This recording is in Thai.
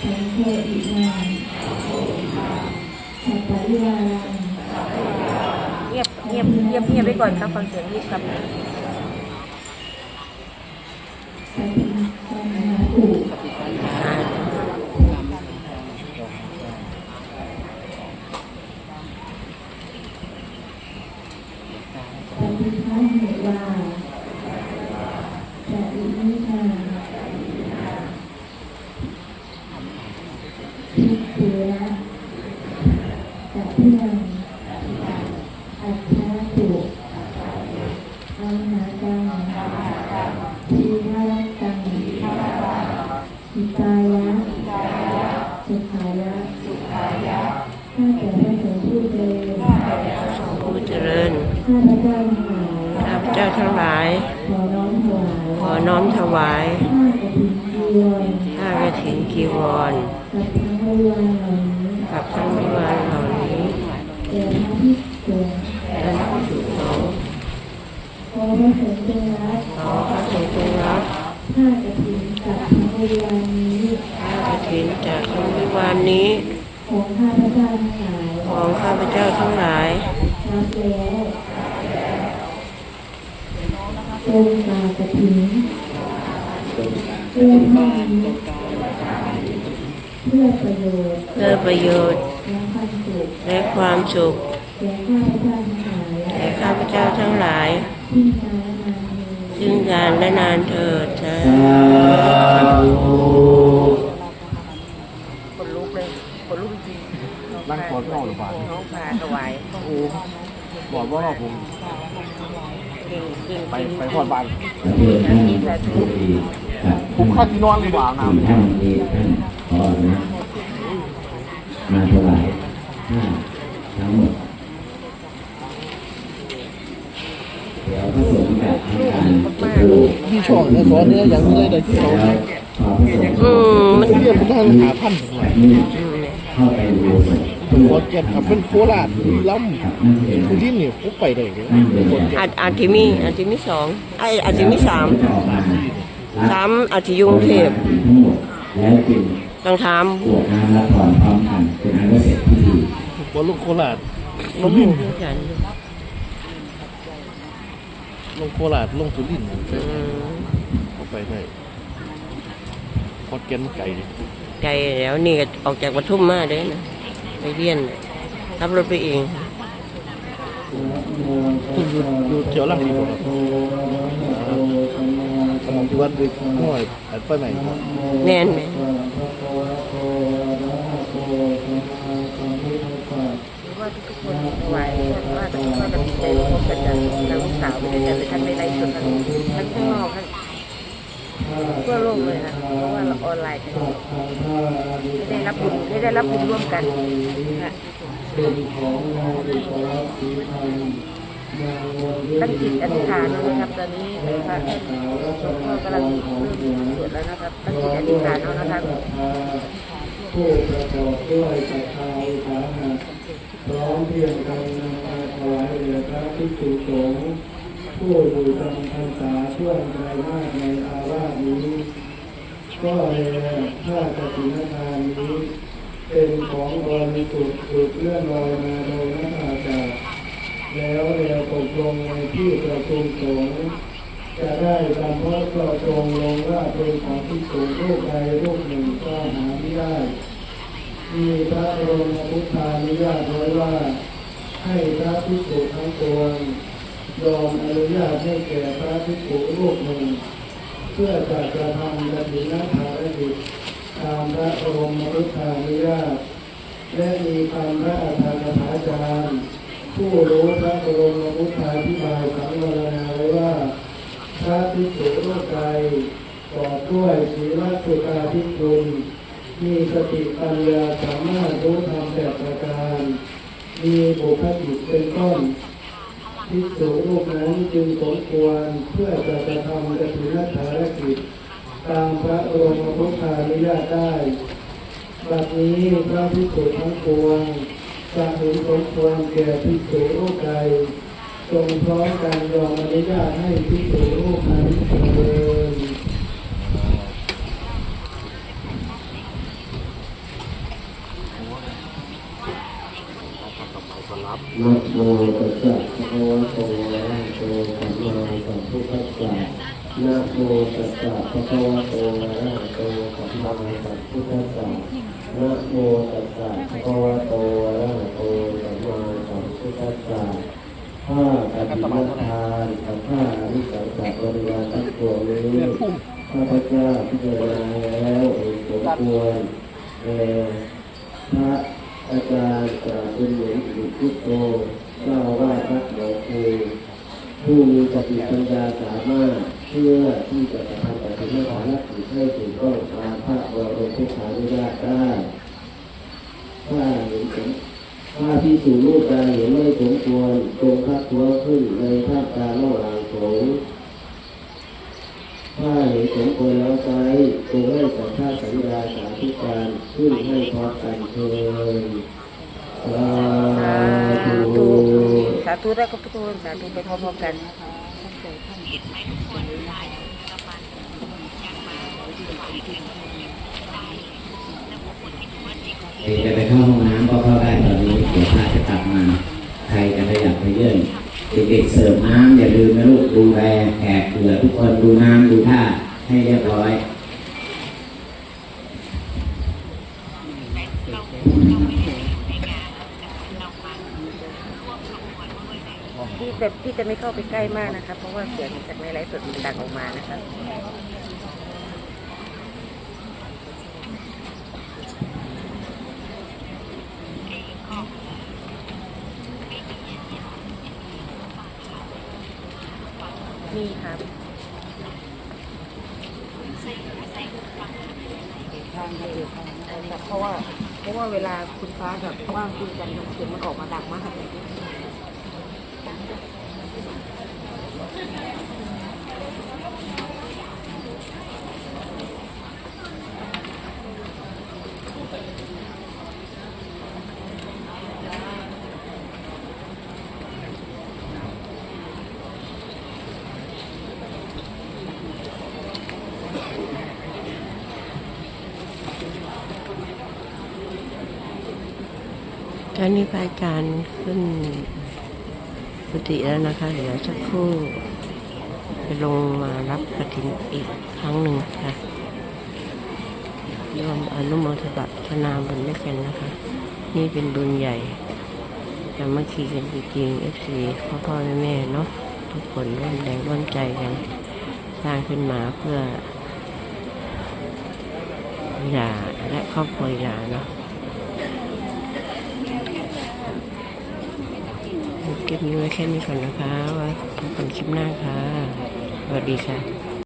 สังโฆอิมาสัพพะวารังเงียบเงียบเงียบเงียบไปก่อนครับฟังเสียงรีบครับสัพพิสัมมาอุ ปฏิภาณเหตุว่าจะอิมิทาทิฏฐิระ จะเพื่อนอัตถาตุอัมหากังทีฆารัตตังหิตายะสุขายะข้าแต่พระสงฆ์ผู้เจริญผู้เจริญข้าพเจ้าทั้งหลายข้าพเจ้าทั้งหลาย ขอน้อมถวายขอน้อมถวาย ผ้าจีวรผ้ากฐินกีวรกับทั้งวารเหล่านี้กับทั้งวิวารเหล่านี้แด่พระภิกษุและนักสุสงฆ์ขอพระสงฆ์จงรับขอพระสงฆ์จงรับผ้ากฐินกับทั้งวิวารนี้ผ้ากฐินจากทั้งวิวารนี้ของข้าพเจ้าทั้งหลายของข้าพเจ้าทั้งหลายรับแล้วจงมากฐินเพื่อผ้านี้เพื่อประโยชน์เพื่อประโยชน์และความสุขและความสุขแก่ข้าพเจ้าทั้งหลายแก่ข้าพเจ้าทั้งหลายที่นานและนานเถิดซึ่งการและนานเถิดสาธุคนลุกเลยคนลุกจริงนั่งขอเข้าหรือเปล่าน้องพาถวายโอ้บอกว่าเราผมเก่งเก่งไปไปพอดบ้าน ผมข้าที่นอนหรือเปล่าน้ท่านที่ท่านขอนะมาถวายห้าทั้งหมด เดี๋ยวพระสงฆ์จะทำการจุดำที่ช่องเนี่ยสอนเนี่ยอย่างนี้เลยแต่ที่เขาแล้วขอพระสงฆ์อืมมันเรียนเป็นทางหาพันนี่เข้าไปดูหน่อยผมขอเก็บครับเป็นโคราชบุรีรัมย์ครับนั่นเองพื้นที่นี่ผมไปได้เลยนั่นอาจอาจจะมีอาจจะมีสองไออาจจะมีสาม จะออกมาสามอาจจะอยุงเทพทั้งหมดแล้วจึงต้องถามบวกน้ำและถอนพร้อมกันเป็นอันว่าเสร็จพิธีบนลงโคราชบ่มีเพื่อนกันลงโคราชลงสุรินทร์อืมเขาไปได้พอดแกนไก่ไกลแล้วนี่ก็ออกจากปทุมมาเด้นะไปเรียนขับรถไปเองคุณอยู่อยู่เที่ยวล่างดีกว่าครับสมองที่วัดด้วยห้อยไปไหนครับแน่นไหมว่าทุกคนถวว่าทุกคนจะดีใจพบกันอย่างนางลูกสาวไปด้วยกันเลยท่านในไลฟ์สดทั้งทั้งข้างนอกทั้งทั่วโลกเลยนะเพราะว่าเราออนไลน์กันไม่ได้รับบุญไม่ได้รับบุญร่วมกันนะ ตั้งจิตอธิษฐานแล้วนะครับ ตอนนี้พระท่านก็กำลังเริ่มสวดแล้วนะครับตั้งจิตอธิษฐานแล้วนะครับผู้ประกอบด้วยศรัทธาอุปาหะพร้อมเพียงกันนำมาถวายแด่พระภิกษุสงฆ์ผู้อยู่จำพรรษาช่วงไตรมาสในอาวาสนี้ ก็แลผ้ากฐินทานนี้ เป็นของบริสุทธิ์หลุดเลื่อนลอยมาโดยนักอากาศแล้ว เรียตกลงในที่ประชุมสงฆ์จะได้จำเพาะเจาะจงลงว่าเป็นของที่สูงรูปใดรูปหนึ่งก็หาไม่ได้ มีพระรมพุทธานุญาตไว้ว่า ให้พระภิกษุทั้งปวงยอมอนุญาตให้แก่พระภิกษุรูปหนึ่ง เพื่อจะกระทำกฐินภารกิจตามพระรมพุทธานุญาตและมีคำพระอาจารย์ถาจารย์ ผู้รู้พระบรมพุทาธิบายสังวรณาไว้ว่าพระภิกษุรูปใดกอด้วยศีลสุตาภิกษุมีสติปัญญาสามารถรู้ธรรมแบบประการ มีบุคลิกเป็นต้นภิกษุรูปนั้นจึงสมควรเพื่อจะกระทำกฐินภารกิจตามพระบรมพุทธานุญาตได้บัดนี้พระภิกษุทั้งปวง จะเห็นสมควรแก่ภิกษุรูปใดจงพร้อมกันยอมอนุญาตให้ภิกษุรูปนั้นเจริญ นะโมตัสสะภะคะวะโตอะระหะโตสัมมาสัมพุทธัสสะนะโมตัสสะภะคะวะโตอะระหะโตสัมมาสัมพุทธัสสะนะโมตัสสะภะคะวะโตอะระหะโตสัมมาสัมพุทธัสสะข้าปฏิบัติทานกับข้าอริสังขารบริวารทั้งปวงนี้ข้าพเจ้าพิจารณาแล้วเห็นสมควรแด่พระ อาจารย์ปราบเป็นหลวงปู่พุทโตเจ้าอาวาดวัดหนองคูผู้มีสติปัญญาสามารถเพื่อที่จะทำปฏิบัติภารกิจให้ถูกต้องตามพระบรมพุทธานุญาตได้ถ้าเห็นสมถ้าที่สู่รูปใดเห็นไม่สมควรจงทักท้วขึ้นในท่าการะหว่างสงฆ์ถ้าเห็นสมควรแล้วไซจงให้สัมภาษณ์สัญญาสาธุการขึ้นให้พร้อมกันเถิดสา สา ธุ ธุ ธุได้ก็ทุกคนสาธุไปพร้อมๆกันใครจะไปเข้าห้องน้ำก็เข้าได้ตอนนี้เดี๋ยวพระจะกลับมาใครจะขยับไปเยื่นเด็กๆเสิร์ฟน้ำอย่าลืมนะลูกดูแลแขกเหลือทุกคนดูน้ำดูท่าให้เรียบร้อย แต่พี่จะไม่เข้าไปใกล้มากนะคะ เพราะว่าเสียงจากในไลฟ์สดมันดังออกมานะคะนี่ครับเพราะว่าเพราะว่าเวลาคุณฟ้ากับว่างคุยกันเสียงมันออกมาดังมาก ตอนนี้พระอาจารขึ้นกุฏิแล้วนะคะ เดี๋ยวสักครู่จะลงมารับกระถินอีกครั้งหนึ่งค่ะยอมอนุโมทบะทนาบุญด้วยกันนะคะ นี่เป็นบุญใหญ่สามัคคีกันจริงๆเอฟซีพ่อพ่อแม่แม่เนาะทุกคนร่วมแรงร่วมใจกัน สร้างขึ้นมาเพื่อหย่าและครอบครัวหย่าเนาะ เก็บนี้ไว้แค่นี้ก่อนนะคะไว่าพบกันคลิปหน้าค่ะ สวัสดีค่ะ